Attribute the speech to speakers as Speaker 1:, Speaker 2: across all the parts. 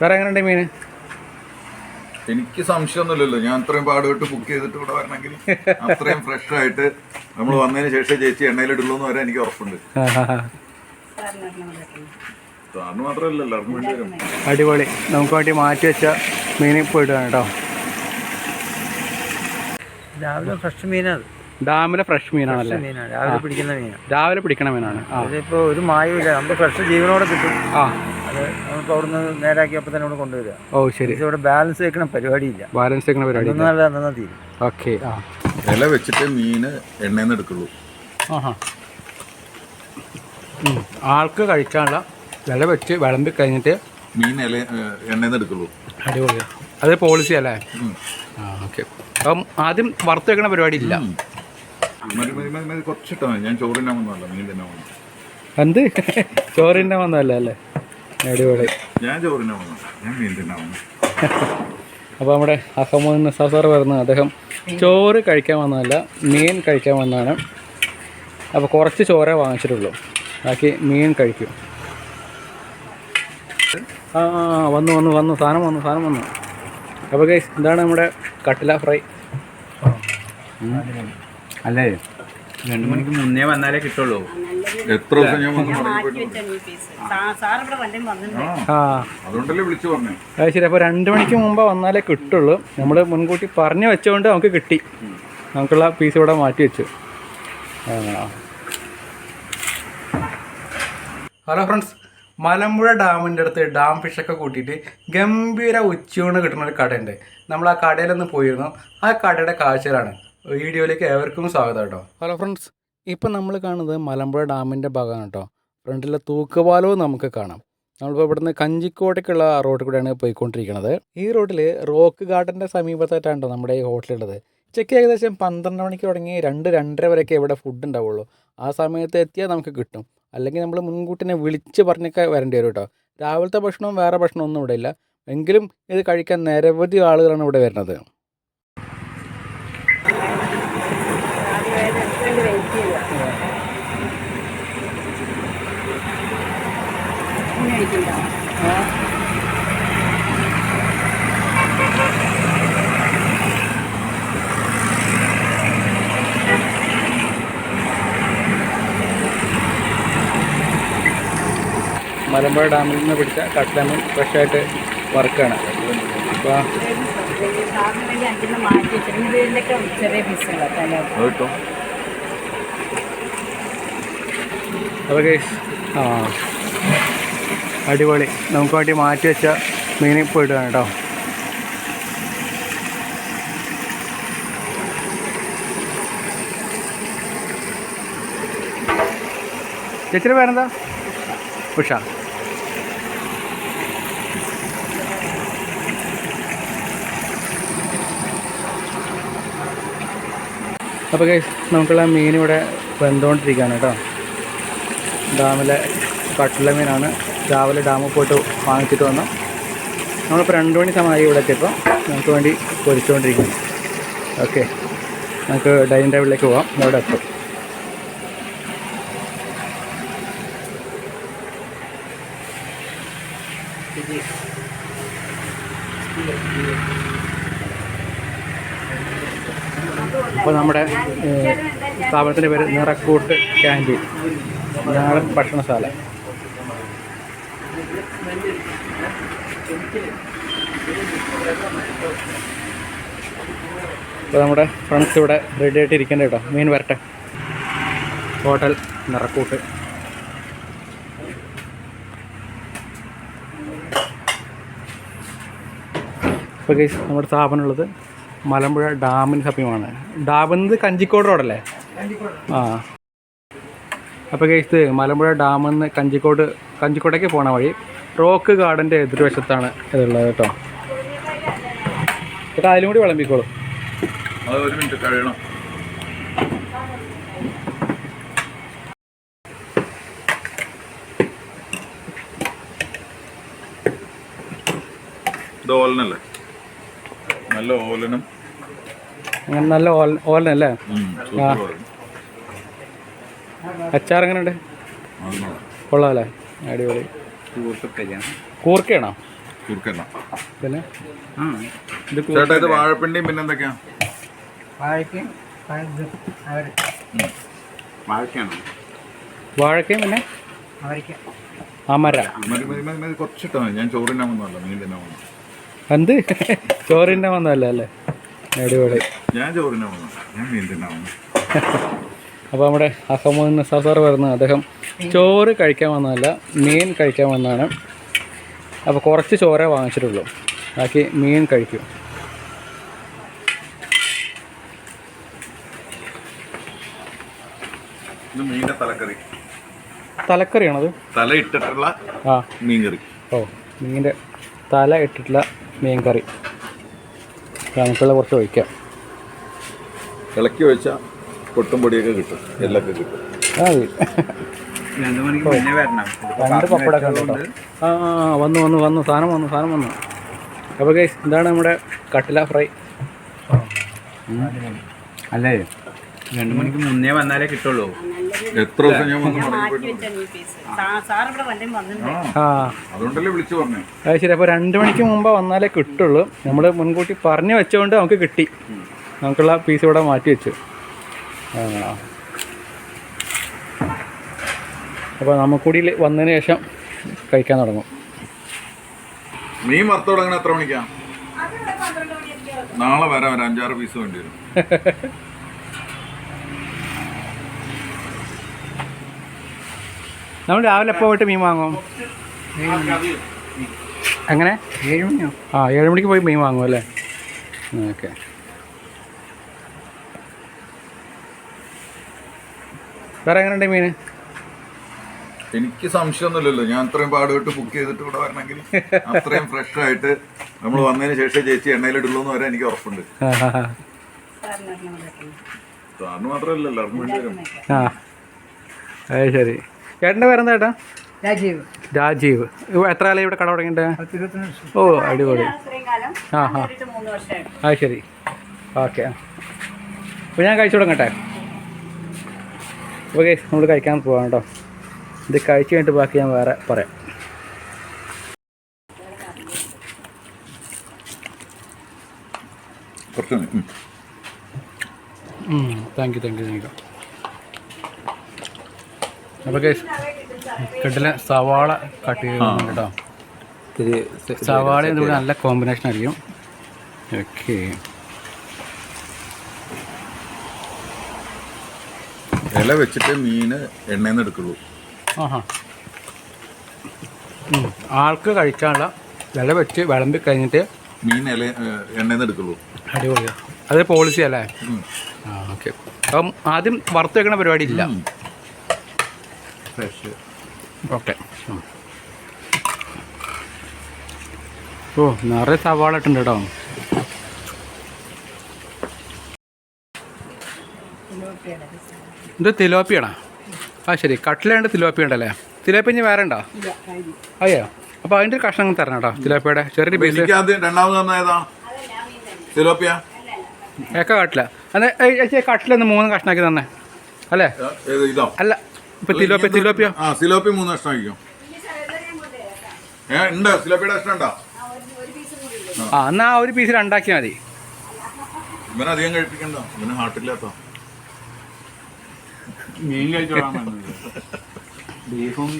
Speaker 1: വേറെ എങ്ങനെയുണ്ട് മീൻ?
Speaker 2: എനിക്ക് സംശയമൊന്നുമില്ലല്ലോ. ഞാൻ അത്രയും പാടുപെട്ട് ബുക്ക് ചെയ്തിട്ട് ഇവിടെ വരണമെങ്കിൽ അത്രയും ഫ്രഷ് ആയിട്ട് നമ്മൾ വന്നതിന് ശേഷം ചേച്ചി എണ്ണയിലിടുള്ളൂ എന്ന് വരെ എനിക്ക് ഉറപ്പുണ്ട്. സാറിന് മാത്രമല്ല എല്ലാവർക്കും വേണ്ടി വരും
Speaker 1: അടിപൊളി. നമുക്ക് വേണ്ടി മാറ്റി വെച്ച മീൻ പോയിട്ടാണ് കേട്ടോ.
Speaker 3: രാവിലെ ഫ്രഷ് മീനാണ്.
Speaker 1: ഡാമിലെ ഫ്രഷ് മീനാണല്ലേ?
Speaker 3: മീനാണ്. രാവിലെ പിടിക്കുന്ന മീനാണ്.
Speaker 1: രാവിലെ പിടിക്കണ മീനാണ്.
Speaker 3: ഇതിപ്പോൾ ഒരു മായമില്ല നമുക്ക് ഫ്രഷ് ജീവനോടെ കിട്ടും.
Speaker 1: ആ.
Speaker 3: അത് നമുക്ക് അവിടുന്ന് നേരാക്കി തന്നെ ഇവിടെ കൊണ്ടുവരിക.
Speaker 1: ഓ ശരി.
Speaker 3: ഇവിടെ ബാലൻസ് വെക്കണ പരിപാടിയില്ല.
Speaker 1: ബാലൻസ് വെക്കണ പരിപാടി
Speaker 3: നല്ല അന്നാ തീരും.
Speaker 1: ഓക്കെ. ആ.
Speaker 2: ഇല വെച്ചിട്ട് മീന് എണ്ണയിൽ നിന്ന് എടുക്കുള്ളൂ.
Speaker 1: ആഹാ. ആൾക്ക് കഴിക്കാനുള്ള വില വെച്ച് വിളമ്പി കഴിഞ്ഞിട്ട്
Speaker 2: മീൻ ഇല എണ്ണയിൽ നിന്ന് എടുക്കുള്ളൂ.
Speaker 1: അടിപൊളിയാണ് അത് പോളിസി അല്ലേ. ആ ഓക്കെ. അപ്പം ആദ്യം വറുത്ത് വെക്കണ പരിപാടി ഇല്ല.
Speaker 2: മതി മതി മതി മതി. കുറച്ചിട്ടാ മതി. ഞാൻ ചോറിനാ വന്നതല്ല മീൻ തന്നെ വന്നു
Speaker 1: എന്ത്? ചോറിന്റെ വന്നതല്ല അല്ലേ? അടിപൊളി.
Speaker 2: ഞാൻ ചോറിനാ വന്നു ഞാൻ മീൻ തന്നെ വന്നു
Speaker 1: അപ്പോൾ നമ്മുടെ അഹമ്മദ് സസാർ സാർ വരുന്നത് അദ്ദേഹം ചോറ് കഴിക്കാൻ വന്നതല്ല മീൻ കഴിക്കാൻ വന്നാണ് അപ്പോൾ കുറച്ച് ചോറേ വാങ്ങിച്ചിട്ടുള്ളൂ. ബാക്കി മീൻ കഴിക്കും. ആ ആ, ആ, വന്നു വന്നു വന്നു. സാധനം വന്നു സാധനം വന്നു. അപ്പോൾ ഗൈസ് ഇതാണ് നമ്മുടെ കട്ടില ഫ്രൈ.
Speaker 4: അല്ലേ? രണ്ടു മണിക്ക് മുന്നേ വന്നാലേ കിട്ടുള്ളൂ.
Speaker 2: എത്ര ദിവസം ഞാൻ വന്ന് അതുകൊണ്ടല്ലേ വിളിച്ചു പറഞ്ഞു
Speaker 1: അത് ശരി അപ്പോൾ രണ്ട് മണിക്ക് മുമ്പ് വന്നാലേ കിട്ടുള്ളൂ. നമ്മൾ മുൻകൂട്ടി പറഞ്ഞു വെച്ചുകൊണ്ട് നമുക്ക് കിട്ടി. നമുക്കുള്ള പീസ് ഇവിടെ മാറ്റി വെച്ചു. ഹലോ ഫ്രണ്ട്സ് മലമ്പുഴ ഡാമിന്റെ അടുത്ത് ഡാം ഫിഷൊക്കെ കൂട്ടിയിട്ട് ഗംഭീര ഉച്ചയൂണ് കിട്ടുന്ന ഒരു കടയുണ്ട്. നമ്മൾ ആ കടയിലൊന്ന് പോയിരുന്നു. ആ കടയുടെ കാഴ്ചയിലാണ് വീഡിയോയിലേക്ക് ഏവർക്കും സ്വാഗതം കേട്ടോ. ഹലോ ഫ്രണ്ട്സ് ഇപ്പം നമ്മൾ കാണുന്നത് മലമ്പുഴ ഡാമിന്റെ ഭാഗമാണ് കേട്ടോ. ഫ്രണ്ടിലെ തൂക്കുപാലവും നമുക്ക് കാണാം. നമ്മളിപ്പോൾ ഇവിടുന്ന് കഞ്ചിക്കോട്ടേക്കുള്ള റോഡിൽ കൂടെയാണ് പോയിക്കൊണ്ടിരിക്കുന്നത്. ഈ റോഡിൽ റോക്ക് ഗാർഡന്റെ സമീപത്തായിട്ടാണ് ട്ടോ നമ്മുടെ ഈ ഹോട്ടലുള്ളത്. ചെക്ക് ഏകദേശം പന്ത്രണ്ട് മണിക്ക് തുടങ്ങി രണ്ട് രണ്ടര വരെയൊക്കെ ഇവിടെ ഫുഡ് ഉണ്ടാവുള്ളൂ. ആ സമയത്ത് എത്തിയാൽ നമുക്ക് കിട്ടും. അല്ലെങ്കിൽ നമ്മൾ മുൻകൂട്ടിനെ വിളിച്ച് പറഞ്ഞൊക്കെ വരേണ്ടി വരും കേട്ടോ. രാവിലത്തെ ഭക്ഷണവും വേറെ ഭക്ഷണമൊന്നും ഇവിടെ ഇല്ല. എങ്കിലും ഇത് കഴിക്കാൻ നിരവധി ആളുകളാണ് ഇവിടെ വരുന്നത്. മലമ്പുഴ ഡാമിൽ നിന്ന് പിടിച്ച കട്ട്ലമീൻ ഫ്രഷായിട്ട്
Speaker 5: ആയിട്ട്
Speaker 2: അത്
Speaker 1: അപ്പോൾ ഗൈസ് ആ. അടിപൊളി. നമുക്ക് വേണ്ടി മാറ്റി വെച്ച മീനിൽ പോയിട്ടാണ് കേട്ടോ. ചേച്ചിയുടെ പേരെന്താ? ഉഷ. അപ്പോൾ ഗൈസ് നമുക്കുള്ള മീൻ ഇവിടെ വെന്തുകൊണ്ടിരിക്കുകയാണ് കേട്ടോ. ഡാമിലെ കട്ടില മീനാണ്. രാവിലെ ഡാമിൽ പോയിട്ട് വാങ്ങിച്ചിട്ട് വന്നു. നമ്മളിപ്പോൾ രണ്ട് മണി സമയമായി ഇവിടെ എത്തിയപ്പോൾ നമുക്ക് വേണ്ടി പൊരിച്ചുകൊണ്ടിരിക്കുന്നു ഓക്കെ. നമുക്ക് ഡൈനിങ് ടേബിളിലേക്ക് പോവാം. അവിടെ എത്തും. അപ്പോൾ നമ്മുടെ സ്ഥാപനത്തിന്റെ പേര് നിറക്കൂട്ട് ക്യാന്റീൻ. ഞങ്ങളുടെ ഭക്ഷണശാല. അപ്പോൾ നമ്മുടെ ഫ്രണ്ട്സ് ഇവിടെ റെഡി ആയിട്ട് ഇരിക്കണ്ട കേട്ടോ. മീൻ വരട്ടെ. ഹോട്ടൽ നിറക്കൂട്ട്. ഇപ്പോൾ കേസ് നമ്മുടെ സ്ഥാപനമുള്ളത് മലമ്പുഴ ഡാമിന് സമീപമാണ്. ഡാമെന്നത് കഞ്ചിക്കോട് റോഡല്ലേ? ആ. അപ്പോൾ കേസ് മലമ്പുഴ ഡാമിൽ നിന്ന് കഞ്ചിക്കോട് കഞ്ചിക്കോട്ടേക്ക് പോണ വഴി റോക്ക് ഗാർഡന്റെ എതിർവശത്താണ് ഇതുള്ളത് കേട്ടോ. ചേട്ടാ അതിലും കൂടി വിളമ്പിക്കോളൂ.
Speaker 2: ഒരു മിനിറ്റ് കഴിയണം. ഇത് ഓലനല്ലേ? നല്ല ഓലനും.
Speaker 1: അങ്ങനെ നല്ല ഓൽ ഓലനല്ലേ. അച്ചാർ എങ്ങനെയുണ്ട്?
Speaker 2: കൊള്ളാല്ലേ
Speaker 1: കൊള്ളാമല്ലേ അടിപൊളി. കൂർക്കയാണോ?
Speaker 2: കുറുക്കല്ല
Speaker 1: പിന്നെ?
Speaker 2: ചേട്ടാ ഇത് വാഴപ്പിണ്ടിയും പിന്നെ എന്തൊക്കെയാ?
Speaker 1: വാഴക്കയും പിന്നെ? അമര.
Speaker 2: ഞാൻ വന്നല്ല തന്നെ വന്നു
Speaker 1: എന്ത്? ചോറിന്റെ വന്നതല്ലേ അല്ലേ? അടിപൊളി.
Speaker 2: ഞാൻ ചോറിന്റെ വന്നു ഞാൻ മീൻ തിന്നാ വന്നു
Speaker 1: അപ്പോൾ നമ്മുടെ അഹമ്മദ് നിസാർ സാർ വരുന്നത്. അദ്ദേഹം ചോറ് കഴിക്കാൻ വന്നതല്ല മീൻ കഴിക്കാൻ വന്നതാണ്. അപ്പോൾ കുറച്ച് ചോറേ വാങ്ങിച്ചിട്ടുള്ളൂ. ബാക്കി മീൻ കഴിക്കും.
Speaker 2: മീന്റെ മീനിന്റെ തലക്കറി.
Speaker 1: തലക്കറിയാണത്?
Speaker 2: തല ഇട്ടിട്ടുള്ള
Speaker 1: ആ.
Speaker 2: മീൻ കറി
Speaker 1: ഓ മീനിന്റെ തല ഇട്ടിട്ടുള്ള മീൻ കറി നമുക്കുള്ള കുറച്ച് ഒഴിക്കാം.
Speaker 2: ഇളക്കി വെച്ചാൽ പൊട്ടും പൊടിയൊക്കെ കിട്ടും. എല്ലൊക്കെ കിട്ടും.
Speaker 4: രണ്ടു
Speaker 1: ഉണ്ട്? കേട്ടോ ആ വന്നു വന്നു വന്നു. സാധനം വന്നു സാധനം വന്നു. അപ്പോൾ ഗൈസ് ഇതാണ് നമ്മുടെ കട്ടില ഫ്രൈ.
Speaker 4: അല്ലേ? രണ്ടു മണിക്ക് മുന്നേ വന്നാലേ കിട്ടുള്ളൂ.
Speaker 2: എത്ര ദിവസം ഞാൻ വന്ന് അതുകൊണ്ടല്ലേ വിളിച്ചു പറഞ്ഞു.
Speaker 1: അത് ശരി അപ്പോൾ രണ്ട് മണിക്ക് മുമ്പ് വന്നാലേ കിട്ടുള്ളൂ. നമ്മൾ മുൻകൂട്ടി പറഞ്ഞു വെച്ചുകൊണ്ട് നമുക്ക് കിട്ടി. നമുക്കുള്ള പീസ് ഇവിടെ മാറ്റി വെച്ചു. അപ്പോൾ നമുക്കൂടി വന്നതിന് ശേഷം കഴിക്കാൻ തുടങ്ങും.
Speaker 2: മീൻ വറുത്ത് തുടങ്ങണ എത്ര മണിക്കാ? നാളെ വരാം ഒരു അഞ്ചാറ് പീസ് വേണ്ടി വരും.
Speaker 1: നമ്മൾ രാവിലെ എപ്പോൾ പോയിട്ട് മീൻ വാങ്ങും? അങ്ങനെ
Speaker 3: ഏഴ് മണിയോ?
Speaker 1: ആ ഏഴ് മണിക്ക് പോയി മീൻ വാങ്ങും അല്ലേ? ഓക്കെ. വേറെ എങ്ങനെയുണ്ട് മീൻ?
Speaker 2: എനിക്ക് സംശയമൊന്നുമില്ലല്ലോ. ഞാൻ അത്രയും പാടുപെട്ട് ബുക്ക് ചെയ്തിട്ട് ഇവിടെ വരണമെങ്കിൽ അത്രയും ഫ്രഷ് ആയിട്ട് നമ്മൾ വന്നതിന് ശേഷം ചേച്ചി എണ്ണയിലിടുള്ളൂ എന്ന് വരെ എനിക്ക് ഉറപ്പുണ്ട്.
Speaker 5: സാറിന്
Speaker 2: മാത്രമല്ല എല്ലാവർക്കും വേണ്ടി വരും.
Speaker 1: ആ. അത് ശരി. ചേട്ടന്റെ പേരെന്താ ചേട്ടാ
Speaker 3: രാജീവ്.
Speaker 1: രാജീവ്. എത്ര കാലം ഇവിടെ കട തുടങ്ങിയിട്ട്?
Speaker 3: വർഷം.
Speaker 1: ഓ അടിപൊളി. ആ ആ. അത് ശരി. ഓക്കെ. അപ്പോൾ ഞാൻ കഴിച്ചു തുടങ്ങട്ടെ. ഓക്കെ നമ്മൾ കഴിക്കാൻ പോവാം കേട്ടോ ഇത് കഴിച്ചു കഴിഞ്ഞിട്ട് ബാക്കി ഞാൻ വേറെ പറയാം. Thank you thank you thank you അപ്പോൾ കേസ് കെട്ടിലെ സവാള കട്ട് ചെയ്ത് കേട്ടോ സവാള നല്ല കോമ്പിനേഷൻ ആയിരിക്കും. ഓക്കെ
Speaker 2: ഇല വെച്ചിട്ട് മീന് എണ്ണയിൽ നിന്ന് എടുക്കുള്ളൂ.
Speaker 1: ആഹാ. ആൾക്ക് കഴിക്കാനുള്ള ഇല വെച്ച് വിളമ്പി കഴിഞ്ഞിട്ട്
Speaker 2: മീൻ ഇല എണ്ണയിൽ നിന്ന് എടുക്കുള്ളൂ.
Speaker 1: അടിപൊളിയാണ് അത് പോളിസി അല്ലേ. ആ ഓക്കെ അപ്പം ആദ്യം വറുത്ത് വെക്കണ പരിപാടി ഇല്ല. ഫ്രഷ് ഓക്കെ ഓ നിറയെ സവാള ഇട്ടുണ്ട് കേട്ടോ. ഇത് തിലോപ്പിയാണോ? ആ ശരി. കട്ടിലുണ്ട് തിലോപ്പി ഉണ്ടല്ലേ തിലോപ്പി ഇനി വേറെ. ഉണ്ടോ അയ്യോ. അപ്പോൾ അതിന്റെ ഒരു കഷ്ണം തരണം കേട്ടോ തിലോപ്പിയുടെ. ചെറിയൊരു പീസ് ഏക്ക കട്ടില. അതെ ചേച്ചി കട്ടിലൊന്ന് മൂന്ന് കഷ്ണാക്കി തന്നേ. അല്ലേ? അല്ല ഇപ്പൊ തിലോപ്പിയ തിലോപ്പിയോ.
Speaker 2: ആ സിലോപ്പി മൂന്ന് കഷ്ണം ആയിരിക്കും ഏ ഉണ്ട്. സിലോപ്പിയുടെ കഷ്ണം ഉണ്ടോ?
Speaker 1: ആ എന്നാ ഒരു പീസ് രണ്ടാക്കിയാൽ മതി.
Speaker 2: ഇവനധികം അധികം കഴിപ്പിക്കണ്ട. ഇവന് ഹാർട്ടില്ലാത്ത
Speaker 4: മീൻ കഴിച്ചോളാൻ പറഞ്ഞത് ബീഫും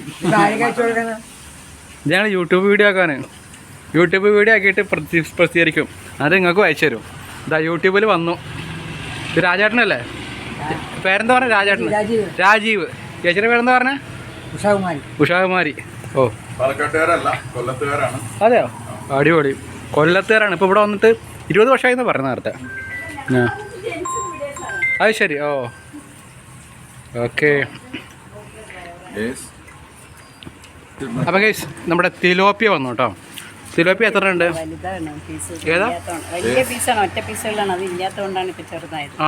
Speaker 1: ഞങ്ങൾ യൂട്യൂബ് വീഡിയോ ആക്കാൻ യൂട്യൂബ് വീഡിയോ ആക്കിയിട്ട് പ്രതി പ്രസിദ്ധീകരിക്കും. അത് നിങ്ങൾക്ക് അയച്ചു തരും. ഇതാ യൂട്യൂബിൽ വന്നു. ഇത് രാജേട്ടനല്ലേ? പേരെന്താ പറഞ്ഞ രാജേട്ടൻ രാജീവ്. ചേച്ചിയുടെ പേരെന്താ പറഞ്ഞ?
Speaker 3: ഉഷാകുമാരി.
Speaker 1: ഉഷാകുമാരി. ഓ.
Speaker 2: പാലക്കാട്ടുകാരല്ല കൊല്ലത്തുകാരാണ്.
Speaker 1: അതെയോ? അടിപൊളി. കൊല്ലത്തുകാരാണ്. ഇപ്പോൾ ഇവിടെ വന്നിട്ട് ഇരുപത് വർഷമായിരുന്നു പറഞ്ഞ നേരത്തെ. ആ. അത് ശരി. ഓ. ഓക്കെ. അപ്പൊ ഗൈസ് നമ്മുടെ തിലോപ്പിയ വന്നു കേട്ടോ. തിലോപ്പിയ എത്ര ഉണ്ട്? ഏതാ?
Speaker 5: വലിയ പീസാണ് ഒറ്റ പീസുകളാണ് അത് ഇല്ലാത്തതുകൊണ്ടാണ് ഇപ്പൊ ചെറുതായത്.
Speaker 1: ആ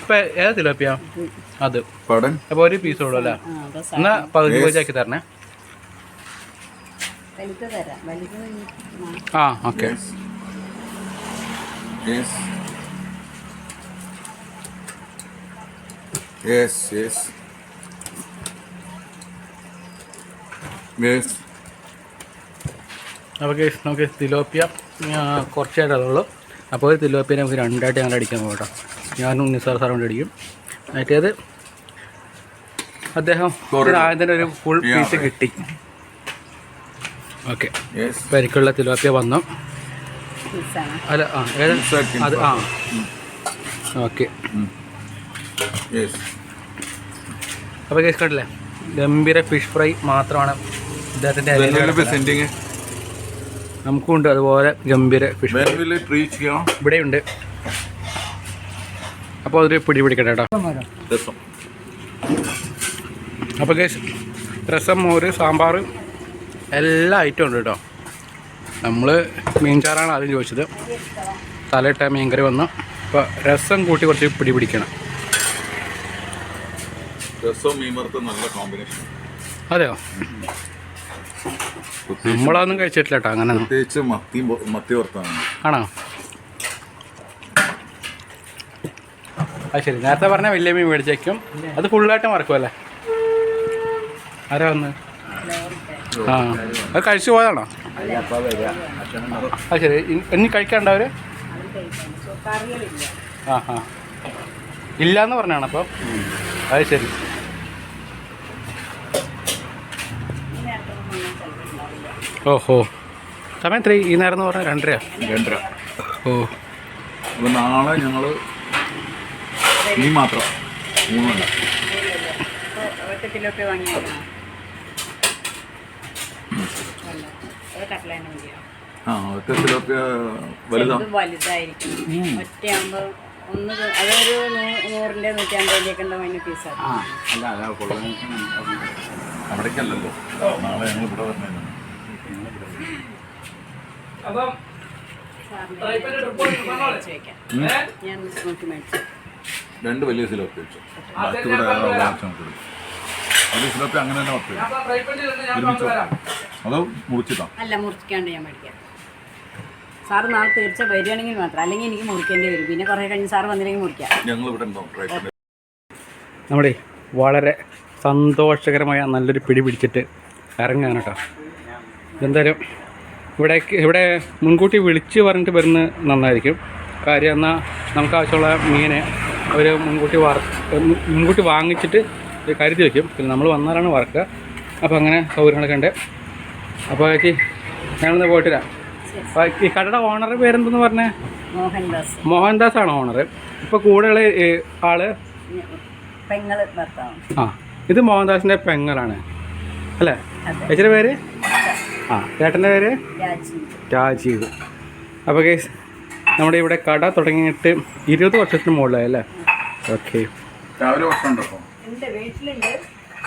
Speaker 1: ഇപ്പം ഏതാ തിലോപ്പിയ അത്.
Speaker 2: അപ്പൊ
Speaker 1: അപ്പോൾ ഒരു പീസ് ഉള്ളൂ അല്ലേ? എന്നാ പകുതി പകുതിയാക്കി തരണേ.
Speaker 5: ആ
Speaker 1: okay.
Speaker 2: Yes. Yes, yes. Yes.
Speaker 1: അപ്പോൾ കേസ് നമുക്ക് തിലോപ്പിയ കുറച്ചായിട്ട് അതുള്ളൂ അപ്പോൾ ഒരു തിലോപ്പിയ നമുക്ക് രണ്ടായിട്ട് ഞങ്ങൾ അടിക്കാൻ പോകട്ടോ ഞാനും നിസാർ സാറും കൂടി അടിക്കും. മറ്റേത് അദ്ദേഹം. ആദ്യം തന്നെ ഒരു ഫുൾ പീസ്. കിട്ടി. ഓക്കെ
Speaker 2: യെസ്
Speaker 1: പരിക്കുള്ള തിലോപ്പിയ വന്നു. അല്ല ആ അത് ആ. ഓക്കെ
Speaker 2: യെസ്
Speaker 1: അപ്പോൾ കേസ് കണ്ടില്ലേ? ഗംഭീര ഫിഷ് ഫ്രൈ മാത്രമാണ്
Speaker 2: ഇദ്ദേഹത്തിന്റെ നമുക്കും ഉണ്ട്
Speaker 1: നമുക്കുണ്ട് അതുപോലെ ഗംഭീര ഫിഷ്
Speaker 2: reach
Speaker 1: ഇവിടെയുണ്ട്. അപ്പോൾ അതൊരു പിടി പിടിക്കട്ടെ കേട്ടോ. അപ്പോൾ കേസ് രസം മോര് സാമ്പാർ എല്ലാ ഐറ്റം ഉണ്ട് കേട്ടോ. നമ്മൾ മീൻചാറാണ് ആദ്യം ചോദിച്ചത്. തലയിട്ട മീൻകറി വന്നു. അപ്പോൾ രസം കൂട്ടി കുറച്ച് പിടി പിടിക്കണം.
Speaker 2: രസവും മീൻ വറുത്തും നല്ല കോമ്പിനേഷൻ
Speaker 1: അതെയോ? നമ്മളൊന്നും കഴിച്ചിട്ടില്ല കേട്ടോ അങ്ങനെ.
Speaker 2: പ്രത്യേകിച്ച് മത്തി മത്തി വറുത്താണ്
Speaker 1: ആണോ? അത് ശരി. നേരത്തെ പറഞ്ഞ വലിയ മീൻ മേടിച്ചേക്കും. അത് ഫുള്ളായിട്ട് മറക്കുമല്ലേ ആരാ വന്ന്? ആ. അത് കഴിച്ചു പോയതാണോ? അത് ശരി. ഇനി- കഴിക്കണ്ട
Speaker 5: അവർ?
Speaker 1: ആ ആ. ഇല്ലാന്ന് പറഞ്ഞാണ് അപ്പം. അത് ശരി
Speaker 5: ഈ നേരത്തൊന്നും ഒന്നും ചിലപ്പോൾ ഉണ്ടാവില്ല
Speaker 1: ഓഹോ. സമയം എത്ര ഈ നേരം എന്ന് പറഞ്ഞാൽ രണ്ടര
Speaker 2: രണ്ടര.
Speaker 1: ഓ.
Speaker 2: അപ്പോൾ നാളെ ഞങ്ങൾ ഈ മാത്രം. മൂന്നല്ല
Speaker 5: ഒറ്റ
Speaker 2: ആ സിലോപ്പിയ
Speaker 5: വലുതാണ് വലുതായിരിക്കും. ഒറ്റയാകുമ്പോൾ ഒന്ന് അതൊരു നൂറിന്റെ നൂറ്റമ്പതിന്റെയൊക്കെ ഉണ്ടാവും അതിന് പീസാണ്.
Speaker 4: ആ അല്ല അല്ല കൊള്ളാൻ
Speaker 2: അവിടേക്കല്ലല്ലോ. നാളെ ഞങ്ങൾ ഇവിടെ വരണേ
Speaker 5: ചോദിക്കാം. ഞാൻ നോക്കി മേടിച്ചു.
Speaker 2: രണ്ട് വലിയ സിലോപ്പി വെച്ചു ബാക്കി ഇവിടെ ഉള്ള ആവശ്യം വലിയ സിലോപ്പി അങ്ങനെ തന്നെ വർക്ക് ഒരുമിച്ച്. അതോ മുറിച്ചിട്ടോ?
Speaker 5: അല്ല മുറിക്കാണ്ട് ഞാൻ മേടിക്കാം. സാറ് നാളെ തീർച്ച വരികയാണെങ്കിൽ മാത്രം. അല്ലെങ്കിൽ എനിക്ക് മുറിക്കേണ്ടി വരും. പിന്നെ കുറേ കഴിഞ്ഞ് സാറ് വന്നില്ലെങ്കിൽ മുറിക്കാം.
Speaker 2: ഞങ്ങൾ ഇവിടെ
Speaker 1: നമ്മുടെ വളരെ സന്തോഷകരമായ നല്ലൊരു പിടി പിടിച്ചിട്ട് ഇറങ്ങാൻ കേട്ടോ. എന്തായാലും ഇവിടെ ഇവിടെ മുൻകൂട്ടി വിളിച്ച് പറഞ്ഞിട്ട് വരുന്ന നന്നായിരിക്കും. കാര്യം എന്നാൽ നമുക്ക് ആവശ്യമുള്ള മീനെ അവർ മുൻകൂട്ടി വറ മുൻകൂട്ടി വാങ്ങിച്ചിട്ട് കരുതി വയ്ക്കും പിന്നെ നമ്മൾ വന്നാലാണ് വറക്കുക. അപ്പോൾ അങ്ങനെ സൗകര്യങ്ങളൊക്കെ ഉണ്ട്. അപ്പോൾ ചേച്ചി ഞാനൊന്ന് പോയിട്ട് വരാം അപ്പോൾ ഈ കടയുടെ ഓണർ പേരെന്തെന്ന് പറഞ്ഞേ?
Speaker 5: മോഹൻദാസ്.
Speaker 1: മോഹൻദാസ് ആണ് ഓണർ ഇപ്പോൾ കൂടെയുള്ള
Speaker 5: ആൾ?
Speaker 1: ആ ഇത് മോഹൻദാസിന്റെ പെങ്ങളാണ്. അല്ലേ? ചേച്ചിയുടെ പേര്? ആ ചേട്ടന്റെ പേര്?
Speaker 5: രാജീവ്.
Speaker 1: അപ്പോൾ കേസ് നമ്മുടെ ഇവിടെ കട തുടങ്ങിയിട്ട് ഇരുപത് വർഷത്തിന് മുകളിലായി അല്ലേ? ഓക്കെ
Speaker 2: രാവിലെ ഉണ്ടോ
Speaker 5: ഉണ്ട് വീട്ടിലുണ്ട്.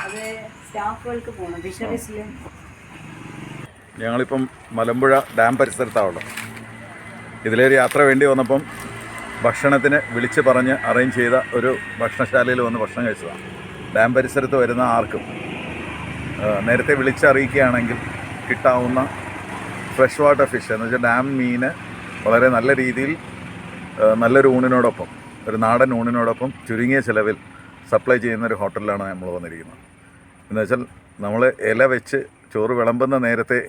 Speaker 5: അത് സ്റ്റാഫുകൾക്ക് പോകണം ഫിഷറീസിലും
Speaker 2: ഞങ്ങളിപ്പം മലമ്പുഴ ഡാം പരിസരത്താണുള്ളത്. ഇതിലൊരു യാത്ര വേണ്ടി വന്നപ്പം ഭക്ഷണത്തിന് വിളിച്ച് പറഞ്ഞ് അറേഞ്ച് ചെയ്ത ഒരു ഭക്ഷണശാലയിൽ വന്ന് ഭക്ഷണം കഴിച്ചതാണ്. ഡാം പരിസരത്ത് വരുന്ന ആർക്കും നേരത്തെ വിളിച്ചറിയിക്കുകയാണെങ്കിൽ കിട്ടാവുന്ന ഫ്രഷ് വാട്ടർ ഫിഷ് എന്ന് വെച്ചാൽ ഡാം മീൻ വളരെ നല്ല രീതിയിൽ നല്ലൊരു ഊണിനോടൊപ്പം ഒരു നാടൻ ഊണിനോടൊപ്പം ചുരുങ്ങിയ ചിലവിൽ സപ്ലൈ ചെയ്യുന്ന ഒരു ഹോട്ടലിലാണ് നമ്മൾ വന്നിരിക്കുന്നത്. എന്ന് വെച്ചാൽ നമ്മൾ ഇല വെച്ച് ചോറ് വിളമ്പുന്ന നേരത്തെ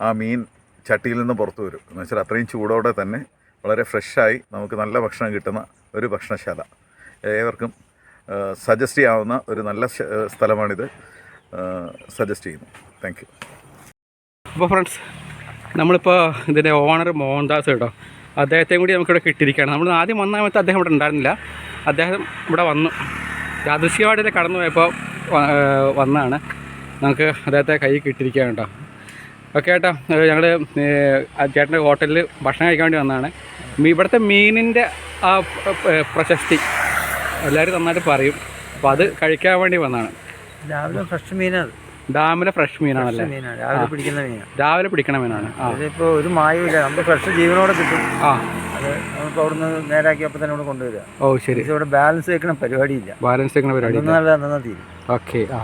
Speaker 2: ആ മീൻ ചട്ടിയിൽ നിന്ന് പുറത്തു വരും. എന്ന് വെച്ചാൽ അത്രയും ചൂടോടെ തന്നെ വളരെ ഫ്രഷായി നമുക്ക് നല്ല ഭക്ഷണം കിട്ടുന്ന ഒരു ഭക്ഷണശാല. ഏവർക്കും സജസ്റ്റ് ചെയ്യാവുന്ന ഒരു നല്ല സ്ഥലമാണിത്. സജസ്റ്റ് ചെയ്യുന്നു. താങ്ക്
Speaker 1: അപ്പോൾ ഫ്രണ്ട്സ് നമ്മളിപ്പോൾ ഇതിന്റെ ഓണർ മോഹൻദാസ് കേട്ടോ. അദ്ദേഹത്തെയും കൂടി നമുക്കിവിടെ കിട്ടിയിരിക്കുകയാണ്. നമ്മൾ ആദ്യം വന്നാമത്തെ അദ്ദേഹം ഇവിടെ ഉണ്ടായിരുന്നില്ല. അദ്ദേഹം ഇവിടെ വന്നു. യാദൃശ്യമായിട്ട് കടന്നു പോയപ്പോൾ വന്നതാണ്. നമുക്ക് അദ്ദേഹത്തെ കൈ കിട്ടിയിരിക്കുകയാണ് കേട്ടോ. ഓക്കെ ചേട്ടാ ഞങ്ങൾ ചേട്ടന്റെ ഹോട്ടലിൽ ഭക്ഷണം കഴിക്കാൻ വേണ്ടി വന്നതാണ്. ഇവിടുത്തെ മീനിന്റെ ആ പ്രശസ്തി എല്ലാവരും നന്നായിട്ട് പറയും. അപ്പോൾ അത് കഴിക്കാൻ വേണ്ടി വന്നതാണ്.
Speaker 3: രാവിലെ ഫ്രഷ് മീനാണ്.
Speaker 1: ഡാമിലെ ഫ്രഷ് മീനാണല്ലേ?
Speaker 3: മീനാണ്. രാവിലെ പിടിക്കുന്ന മീനാണ്.
Speaker 1: രാവിലെ പിടിക്കണ മീനാണ്. ആ.
Speaker 3: ഒരു മായവും നമുക്ക് ഫ്രഷ് ജീവനോടെ കിട്ടും.
Speaker 1: ആ.
Speaker 3: അത് നമുക്ക് അവിടുന്ന് നേരാക്കി അപ്പം തന്നെ ഇവിടെ കൊണ്ടുവരിക.
Speaker 1: ഓ ശരി.
Speaker 3: ഇവിടെ ബാലൻസ് വെക്കണ പരിപാടിയില്ല.
Speaker 1: ബാലൻസ് വെക്കണ പരിപാടി
Speaker 3: നല്ല അന്നാ തീരും.
Speaker 1: ഓക്കെ ആ.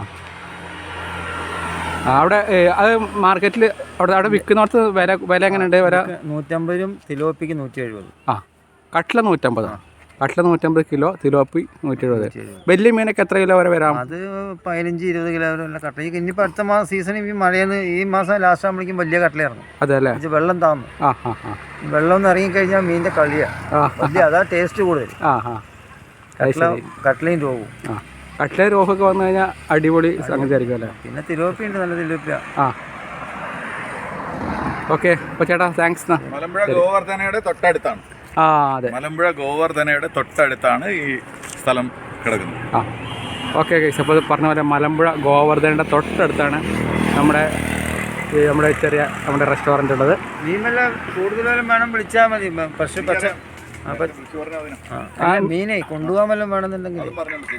Speaker 1: അവിടെ അത് മാർക്കറ്റിൽ അവിടെ അവിടെ വിൽക്കുന്നിടത്ത് വില വില എങ്ങനെയുണ്ട്? വില
Speaker 3: നൂറ്റമ്പതും തിലോപ്പിക്ക് നൂറ്റി എഴുപത്.
Speaker 1: ആ. കട്ടില നൂറ്റമ്പത്? കട്ടില നൂറ്റമ്പത് കിലോ തിലോപ്പി നൂറ്റി എഴുപത് വലിയ മീനൊക്കെ എത്ര കിലോ വരെ വരാം?
Speaker 3: അത് പതിനഞ്ച് ഇരുപത് കിലോ വരെ കട്ട ഈ ഇനിയിപ്പോൾ അടുത്ത മാസം സീസൺ ഈ മഴയെന്ന് ഈ മാസം ലാസ്റ്റ് ആകുമ്പോഴേക്കും വലിയ കട്ടല ഇറങ്ങും.
Speaker 1: അതെ
Speaker 3: ഇത് വെള്ളം താന്നു.
Speaker 1: ആ ആ ആ.
Speaker 3: വെള്ളം ഒന്ന് ഇറങ്ങിക്കഴിഞ്ഞാൽ മീനിന്റെ കളിയാണ് വലിയ അതാ ടേസ്റ്റ് കൂടുതൽ
Speaker 1: ആ
Speaker 3: കട്ട്ല കട്ട്ലയും രോഗവും.
Speaker 1: ആ. കട്ടില രോഗമൊക്കെ വന്നു കഴിഞ്ഞാൽ അടിപൊളി സംഗതിയായിരിക്കും അല്ലേ?
Speaker 3: പിന്നെ തിലോപ്പി ഉണ്ട് നല്ല തിലോപ്പിയ.
Speaker 1: ആ. ഓക്കെ. അപ്പോൾ ചേട്ടാ താങ്ക്സ് എന്നാ
Speaker 2: മലമ്പുഴ ഗോവർദ്ധനയുടെ തൊട്ടടുത്താണ്. മലമ്പുഴ ഗോവർദ്ധനയുടെ തൊട്ടടുത്താണ് ഈ സ്ഥലം കിടക്കുന്നത്.
Speaker 1: ആ. ഓക്കെ ഗൈസ് അപ്പോൾ പറഞ്ഞ പോലെ മലമ്പുഴ ഗോവർദ്ധനയുടെ തൊട്ടടുത്താണ് നമ്മുടെ ഈ നമ്മുടെ ചെറിയ നമ്മുടെ റെസ്റ്റോറന്റ് ഉള്ളത്.
Speaker 3: മീൻ വല്ല കൂടുതലും വേണം വിളിച്ചാൽ മതി. പക്ഷെ പക്ഷെ അല്ല, മീനേ കൊണ്ടുപോകാൻ വല്ലതും വേണമെന്നുണ്ടെങ്കിൽ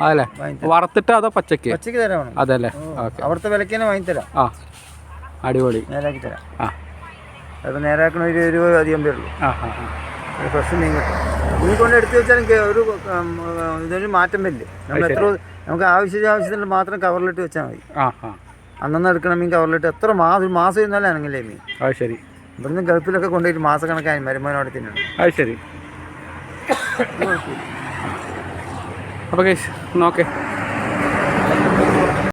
Speaker 1: അതല്ലേ വറുത്തിട്ട് അതോ പച്ചക്ക്
Speaker 3: പച്ചക്ക് തരാം
Speaker 1: അതല്ലേ ഓക്കെ.
Speaker 3: അവിടുത്തെ വിലക്ക് തന്നെ വാങ്ങിത്തരാം.
Speaker 1: ആ. അടിപൊളി.
Speaker 3: നേരാക്കി തരാം.
Speaker 1: ആ.
Speaker 3: അതിപ്പോൾ നേരാക്കണ ഒരു ഇരുപത് അധികം പേരുള്ളൂ
Speaker 1: ആ ആ ആ.
Speaker 3: ഒരു മീൻ കിട്ടും കൊണ്ട് എടുത്തു വെച്ചാൽ ഒരു ഇതൊരു മാറ്റം വരില്ല? നമ്മൾ എത്ര നമുക്ക് ആവശ്യത്തിന് ആവശ്യത്തിന് മാത്രം കവറിലിട്ട് വെച്ചാൽ മതി.
Speaker 1: ആ ആ.
Speaker 3: അന്നന്ന് എടുക്കണ മീൻ കവറിലിട്ട് എത്ര മാസം ഒരു മാസം ഇരുന്നാലും അനങ്ങില്ലേ മീൻ?
Speaker 1: അത് ശരി.
Speaker 3: ഇവിടുന്ന് ഗൾഫിലൊക്കെ കൊണ്ടുപോയിട്ട് മാസക്കണക്കായി മരുമാനോടെ തന്നെയാണ്
Speaker 1: അത് ശരി. അപ്പോൾ ഗൈസ് നോക്കേ.